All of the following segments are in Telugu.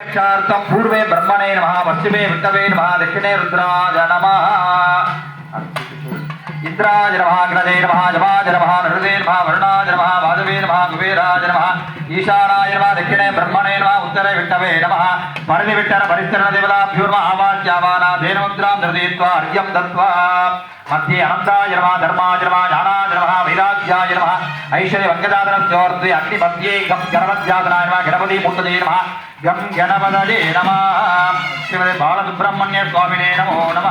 రక్షార్థం పూర్వే బ్రహ్మణే నమ పశ్చిమే విట్టవే నమ దక్షిణే రుద్రాజ నమ. ఇంద్రాజ నమ గ్రజే నమ జమాజ నమ నృదే నమ వరుణాజ నమ మాధవే నమ కుబేరాజ నమ. ఈశానాయ నమ దక్షిణే బ్రహ్మణే నమ ఉత్తరే విట్టవే నమ పరిధి విట్టర పరిస్థిరణ దేవతాభ్యో నమ ఆవాచ్యావానా ధేనుముద్రాం ధృదీత్వా అర్ఘ్యం దత్వా మధ్యే అనంతాయ నమ ధర్మాయ నమ జ్ఞానాయ నమ వైరాగ్యాయ నమ ఐశ్వర్య వంగదాదనస్యోర్ధ్వే అగ్ని మధ్యే గం గణపత్యాదనాయ నమ గణపతి మూర్తజే నమ గం గణపదజే నమ శ్రీమతి బాలసుబ్రహ్మణ్య స్వామినే నమో నమ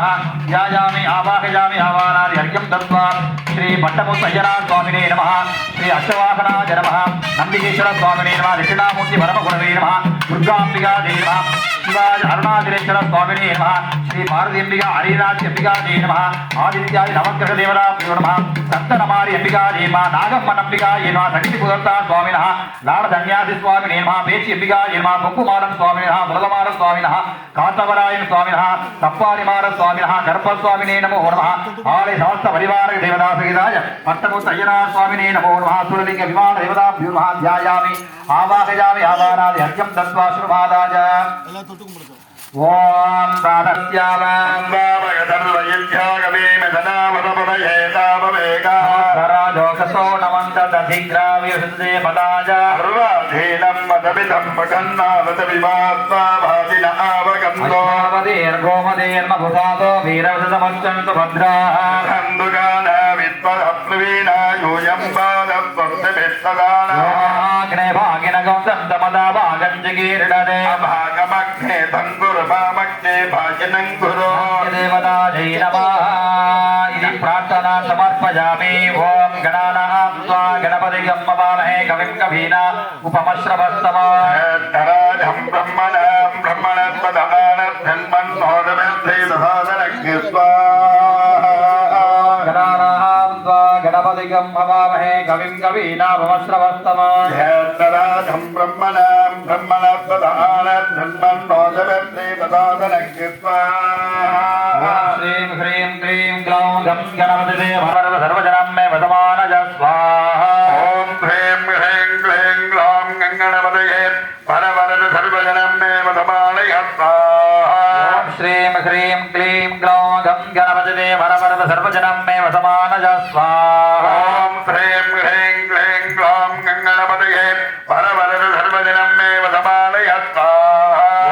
ధ్యాయామి ఆవాహయామి ఆవానాది అర్ఘ్యం దత్వా శ్రీ పట్టముత్తయ్యనా స్వామినే నమ శ్రీ అష్టవాహనాయ నమ నందికేశ్వర స్వామినే నమ దక్షిణామూర్తి పరమ పరమగురవే నమ. దుర్గాంబికా దేవ నమ శివాజ అరుణాచలేశ్వర స్వామిని నమ శ్రీ భారతీయంబికా హరినాథ్ అంబికా జయ నమ ఆదిత్యాది నవగ్రహ దేవతాభ్యో నమ సప్తనమారి అంబికా జయ నాగమ్మ నంబికా ఏమ నమ సగితి కుదర్త స్వామిన లాడధన్యాది స్వామి నేమ పేచి అంబికా ఏమ నమ స్వామిన మృగమార స్వామిన కాతవరాయన స్వామిన తప్పారిమార స్వామిన గర్భస్వామినే నమో నమ ఆలయ సమస్త పరివార దేవతా సహితాయ పట్టము అయ్యనా స్వామినే నమో నమ సురలింగ విమాన దేవతాభ్యో నమ ధ్యాయామి ఆవాహయామి ఆవానాది అర్ఘ్యం దత్వ स्वाश्रुपादाय ॐ दादस्यामाम्बामयधर्वयध्यागमेमधनामदपदयेतामवेगाराजोकसो नमन्तदधिग्राव्यहृदे पदाय हर्वाधीनं मदमिदं मखन्नावतविमात्मा भाति न आवगन्तो दीर्घोमदेर्मभुधातो वीरवृतमस्तन्तु भद्राः ఆగ్నే భాగిన గౌతంతమదా భాగంజగీర్డదే భాగమగ్నే తంగురుపామగ్నే భాజనం గురు దేవతా జై నమః ఇది ప్రార్థనా సమర్పయామి ఓం గణానాం స్వా గణపతి గమ్మవామహే కవిం కవీనా ఉపమశ్రవస్తమా తరాజం బ్రహ్మణ బ్రహ్మణస్పదమాన ధన్మన్నోదమే గణానాం స్వా గణపతి గమ్మవామహే కవిం కవీనా ఉపమశ్రవస్తమా తరాజం బ్రహ్మణ బ్రహ్మణస్పదమాన ధన్మన్నోదమే శ్రీం హ్రీం క్లీం గ్లౌం గం గణపతి వరద సర్వజనం మే ఓం శ్రీం హ్రీం క్లీం గ్లౌం గం గణపతి వరవరద సర్వజనం మే వదమానజ స్వాహా ఓం హ్రీం హ్రీం క్లీం గ్లాం గంగణపతయే పరవరద సర్వజనం మే వదమాలయ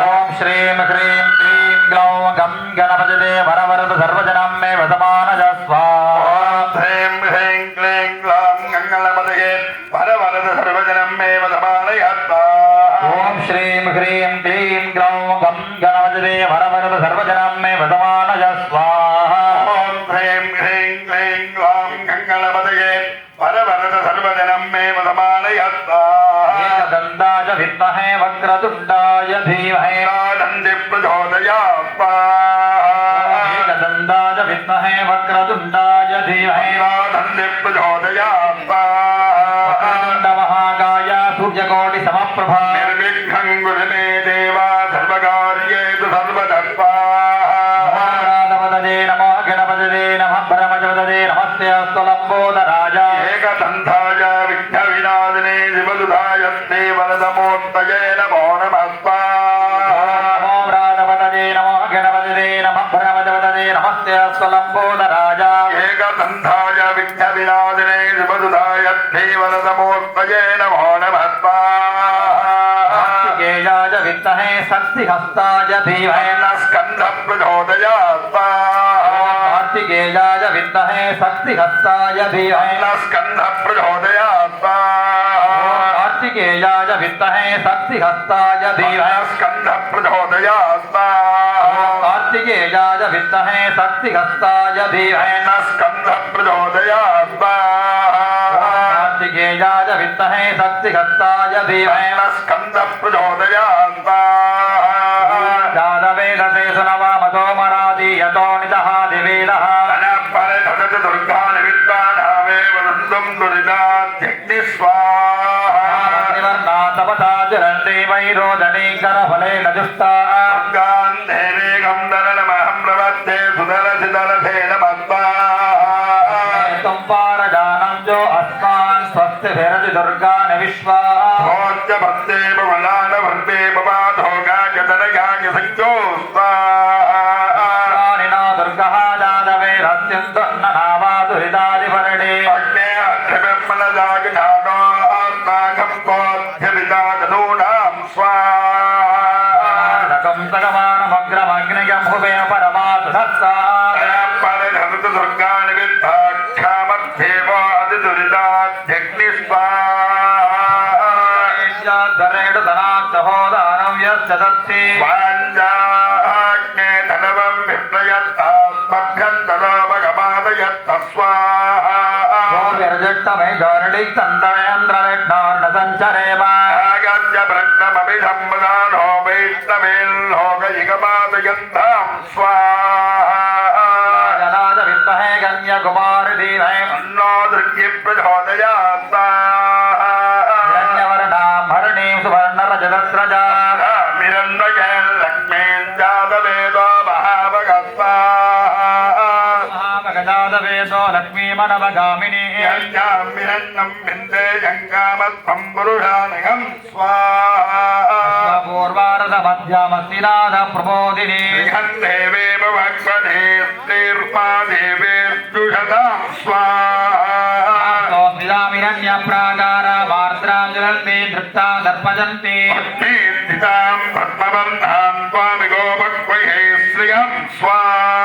ఓం శ్రీం హ్రీం క్లీం గ్లౌం గం గణపతి వరవరద సర్వజనం మే వదమానజ స్వాహా ఓం హ్రీం హ్రీం క్లీం గ్లాం గంగణపతయే పరవరద సర్వజనం మే వదమాలయ ఓం శ్రీం హ్రీం క్లీం గ్లౌం గం గణపతి వరవరద సర్వజనం మే వదమానజ స్వాహా ఓం హ్రీం హ్రీం క్లీం గ్లాం గంగణపతయే పరవరద సర్వజనం మే వదమాలయ ఏకదండాయ విద్మహే వక్రతుండాయ ధీమహే నంది ప్రచోదయాత్మ ఏకదండాయ విద్మహే వక్రతుండాయ ధీమహే నంది ప్రచోదయాత్మ వక్రతుండ మహాకాయ సూర్యకోటి సమప్రభా నిర్విఘ్నం గురు మే దేవా సర్వకార్యేషు నమోరాధపదదే నమో గణపతిదే నమ బ్రహ్మజపదదే నమస్తే అస్తు లంబోదరాజ ఏకదంతాయ విఘ్న వరదమూర్తయే నమో నమస్వ విఘ్న వినాశినే శివదుధాయస్తే వరదమూర్తయే నమో నమస్వ కార్తికేయాయ విద్మహే శక్తిహస్తాయ ధీమహే స్కంద ప్రచోదయాత్మ కార్తికేయాయ విద్మహే శక్తిహస్తాయ ధీమహే స్కంద ప్రచోదయాత్మ కార్తికేయాయ విద్మహే శక్తిహస్తాయ ధీమహే స్కంద ప్రచోదయాత్మ కార్తికేయాయ విద్మహే శక్తిహస్తాయ ధీమహే స్కంద ప్రచోదయాత్మ కార్తికేయాయ విద్మహే శక్తిహస్తాయ ధీమహే స్కంద ప్రచోదయాత్మ జాతవేదతే సునవామతో మరాదీయతో నితః దివేదః దుర్గాని విద్వానామే వదంతం దురితాగ్ని స్వాహా నివర్ణాతపతాచరంతి వైరోదనీకరఫలేన దుష్టా దుర్గాన్ దేవేగం దరణమహం ప్రవత్తే సుదరసిదరసేన మత్వా త్వం धरति दुर्गा न विश्वा भोज्यभर्ते बलान भर्ते बबाधो गायतनगाय सङ्गो स्वाहानिना दुर्गः दादवे रत्यन्तन्ननावादुरिदादिभरणे अग्ने अग्निब्रह्मणदागिधानो आत्माघं कोऽध्यविदादनूनां स्वाहानकं तगमानमग्रमग्निगं हुवे परमातु धत्ता परधरतु दुर्गाणि యశ్చ దత్సి వాంజాగ్నే ధనవం విప్రయత్తాస్మభ్యంతరోపగమాదయత్తస్వాహ విరజట్టమై మహామగజాదవేదో లక్ష్మీమనవగామిని మిరన్నం బిందే జంగామత్వం పురుషానగం స్వాహా పూర్వారద మధ్యమస్తినాథ ప్రబోధిని దేవేవ భగవతే శ్రీర్మా దేవేర్జుషతాం స్వాహా హిరణ్య ప్రాకార వార్ద్రాంజలంతి నృత్తా దర్పజంతి పద్మబంధాం త్వామి గోపక్వయే శ్రియం స్వాహా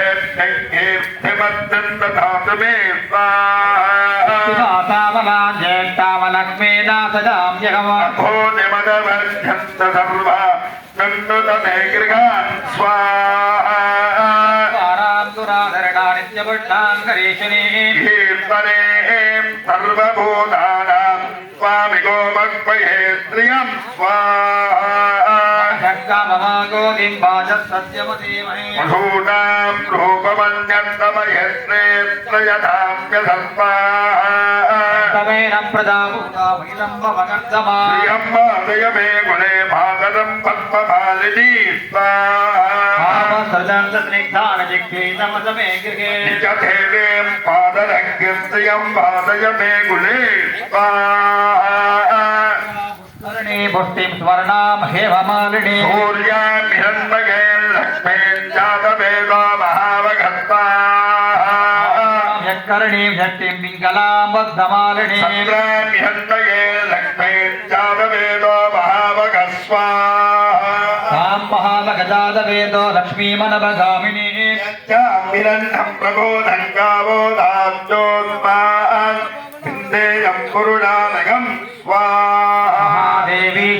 मे स्वाहा पितावला ज्येष्ठावलक्ष्मीनाथजां जगवान् भोजमदमध्यन्त सर्वा नन्दत मे गृहान् स्वाहा दुराधरणानित्यपुष्टाङ्करीशिनी कीर्तनें सर्वभूतानां स्वामिको मक्वये श्रियं स्वाहा మధూనాం రూపమన్యత్తమయత్రేత్రయథామ్యసర్పాహేన ప్రదాభూతామగర్ధమాయమే గుణే భాగదం పద్మపాలిని స్వామసృజానజిగ్ధానజిగ్ధేతమసమే గృహే నిజదేవేం పాదరగ్రస్యం పాదయ మే గుణే స్వాహ स्मरणे पुष्टिं स्वर्णां हेममालिनी सूर्यामिरन्मये लक्ष्मीं जातवेदो महावगत्ताः यत्कर्णीं शक्तिं पिङ्गलां बद्धमालिनी सङ्ग्राम्यन्मये लक्ष्मीं जातवेदो महावगस्वाहा तां महामगजातवेदो लक्ष्मीमनवगामिनी यच्चामिरन्नं प्रबोधं गावोदाब्जोन्मान् विन्देयं पुरुणानगं स्वाहा महादेवी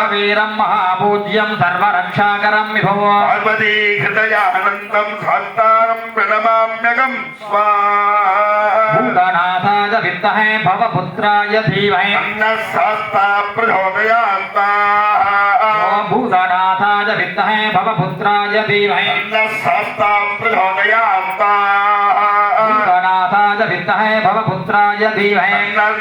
महापूज्यं सर्वरक्षाकरं विभो पार्वतीहृदयानन्दं सन्तानं प्रणमाम्यगं स्वाहा भूतनाथाय विद्महे भवपुत्राय धीमहि अन्नः शास्ता प्रचोदया स्वाहा ॐ भूतनाथाय विद्महे भवपुत्राय धीमहि अन्नः शास्ता प्रचोदया स्वाहा भूतनाथाय विद्महे भवपुत्राय धीमहि अन्नः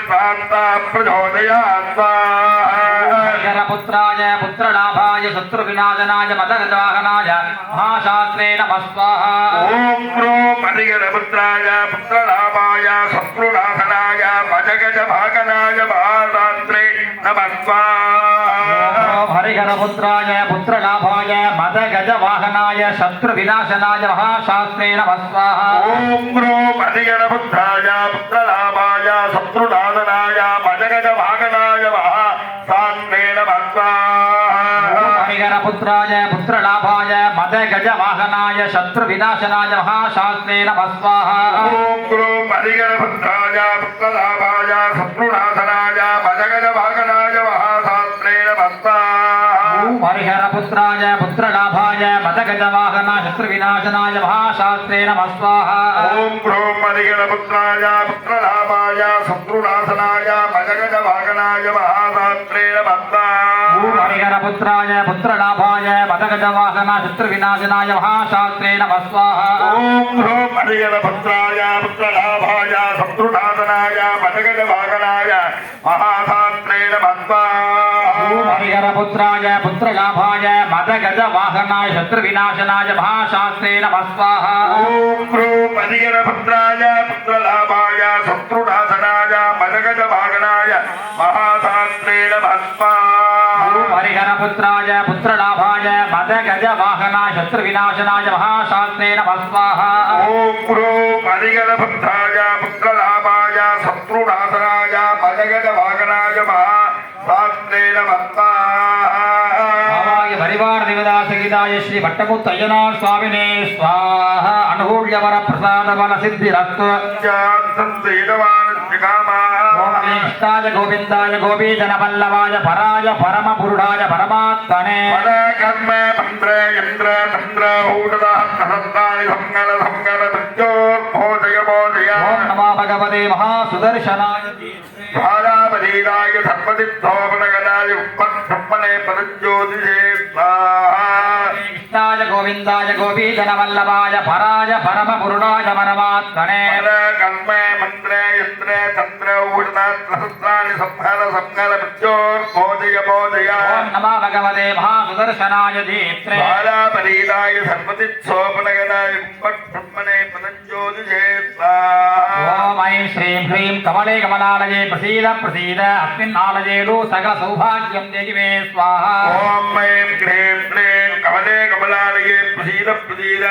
शास्ता प्रचोदया स्वाहा पुत्राय पुत्रलाभाय शत्रुविनाशनाय मदगदाहनाय महाशास्त्रे नमः स्वाहा ॐ प्रों हरिहरपुत्राय पुत्रलाभाय शत्रुनाशनाय मजगजभागनाय महारात्रे नमः स्वाहा ॐ हरिहरपुत्राय पुत्रलाभाय मदगजवाहनाय शत्रुविनाशनाय महाशास्त्रे नमः स्वाहा ॐ प्रों हरिहरपुत्राय पुत्रलाभाय शत्रुनाशनाय मजगजभागनाय పుత్రాయ పుత్రలాభాయ మద గజ వాహనాయ శత్రు వినాశనాయ మహాశాస్త్రే నమస్వాహ ఓం గురు మరిగణ పుత్రాయ పుత్రలాభాయ శత్రునాశనాయ మద గజ వాహన పరిహరపుత్రాయ పుత్రలాభాయ మతగజవాహన శత్రువినాశనాయ మహాశాస్త్రే నమస్వాహ ఓం హ్రోం పరిహరపుత్రాయ పుత్రలాభాయ శత్రునాశనాయ మతగజవాహనాయ మహాశాస్త్రే నమస్వాహ పుత్రాయ పుత్రలాభాయ మదగజవాహన శత్రువినాశనాయ మహాశాస్త్రే నమస్వాహ ఓం హ్రోం అడిగల పుత్రాయ పుత్రలాభాయ శత్రునాశనాయ మదగజవాహనాయ మహాశాస్త్రే నమస్వాహ పుత్రాయ పుత్రలాభాయ మదగజ వాహనాయ శత్రువినాశనాయ మహాశాస్త్రే నమ స్వాహ. ఓం హ్రోం హరిగణ పుత్రాయ పుత్రలాభాయ శత్రునాశనాయ మజగజ వాగనాయ మహాశాస్త్రే హరిహర పుత్రాయ పుత్రలాభాయ మదగజ వాహనాయ శత్రువినాశనాయ మహాశాస్త్రే నమ స్వాహ. ఓం మణిగణ భక్తాయ పుత్రలాభాయ శత్రునాశనాయ మజగజ వాగనాయ మహాశాస్త్రే నమస్తా భావాయ పరివార దేవదాసగిదాయ శ్రీ భట్టముత్తు అయ్యనార్ స్వామినే. స్వాహ అనుకూల్యవర ప్రసాద బల సిద్ధిరస్తు కృష్ణాయ గోవిందాయ గోపీజన వల్లభాయ పరాయ పరమ పురుషాయ పరమాత్మనే కర్మ మంత్ర ఇంద్ర చంద్ర ఊటద హస్తాని సంగల సంగల మృత్యోర్భోజయ భోజయ. నమో భగవతే మహాసుదర్శనాయ. భారాపదీరాయ సర్వదిత్తోపనగణాయ ఉప్పన్నే పరజ్యోతిషే కృష్ణాయ గోవిందాయ గోపీజన వల్లభాయ పరాయ పరమ పురుషాయ పరమాత్మనే కర్మ మంత్ర ఇంద్ర చంద్ర ఊటద సహస్రాణి సంహర సంగల మృత్యోర్భోజయ భోజయ ఓం నమో భగవతే మహాసుదర్శనాయ ఓం ఐం శ్రీం హ్రీం కమలే కమలాలయే ప్రసీద ప్రసీద అస్మిన్ ఆలయేడు సకల సౌభాగ్యం మే స్వాహ. ఓం ఐం క్లీం క్లీం కమలే కమలాలయే ప్రసీద ప్రసీద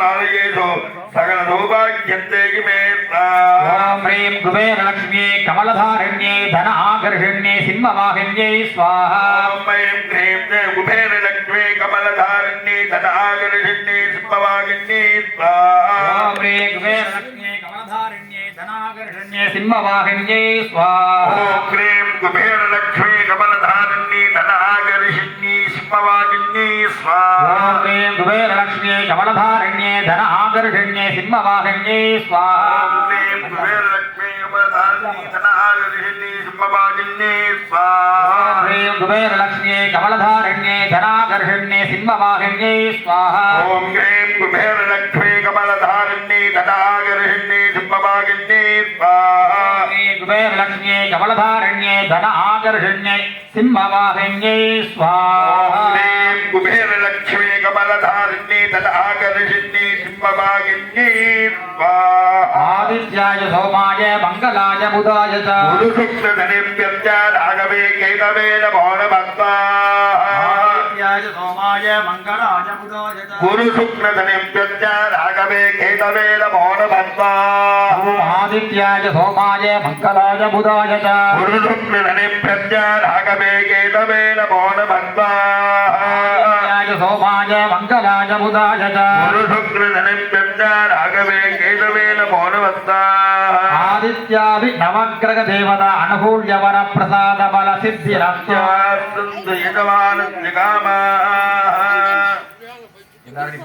నాలయేషు సకల సౌభాగ్యంతేగి మే ఓం హ్రీం కుబేరలక్ష్మ్యే కమలధారణ్యే ధన ఆకర్షణ్యే సింహవాహిన్యై స్వాహ. ఓం ఐం క్లీం క్లీం కుబేర లక్ష్మీ కమలధారిణ్యే ధనాగరిణ్యే సింహవాగిన్యే ఓం హ్రీం కుబేరలక్ష్మ్యే కమలధారణ్యే ధనాకర్షణ్యే సింహవాహిన్యై స్వాహ ఓం క్లీం కుబేర లక్ష్మీ కమలధారిణ్యే ధనాగరిణ్యే సింహవాగిన్యే ఓం స్వాహా హ్రీం కుబేరలక్ష్మ్యే కమలధారణ్యే ధన ఆకర్షణ్యే సింహవాహిన్యై స్వాహ కుబేరలక్ష్మీ హ్రీం కుబేరలక్ష్మ్యే కమలధారణ్యే ధనాకర్షణ్యే సింహవాహిన్యై స్వాహ. ఓం క్లీం కుబేరలక్ష్మీ కమలధారిణీ ధనాగరిణ్యే సింహవాగిన్యే స్వాహా. కుబేరలక్ష్మ్యే కమలధారణ్యే ధన ఆకర్షణ్యే సింహవాహిన్యై స్వాహ. కుబేరలక్ష్మీ కమలధారిణీ ధనాగరిణ్యే సింహవాగిన్యే స్వాహా ఆదిత్యాయ సోమాయ మంగళాయ బుధాయ రాఘవే కేతవేన మౌనమత్వా ఆదిత్యాయ సోమాయ మంగళాయ బుధాయ చ. గురుశుక్రధనిభ్యశ్చ రాఘవే కేతవేన మౌనమత్వా ఓం ఆదిత్యాయ సోమాయ మంగళాయ బుధాయ చ. గురుశుక్రధనిభ్యశ్చ రాఘవే సోమాయ మంగళాయ బుధాయ ராகவே கேதவேல மௌனவஸ்தா ஆதித்யாதி நவக்கிரக தேவதா அனுகூல்யவர பிரசாத பல சித்தி எல்லாரும்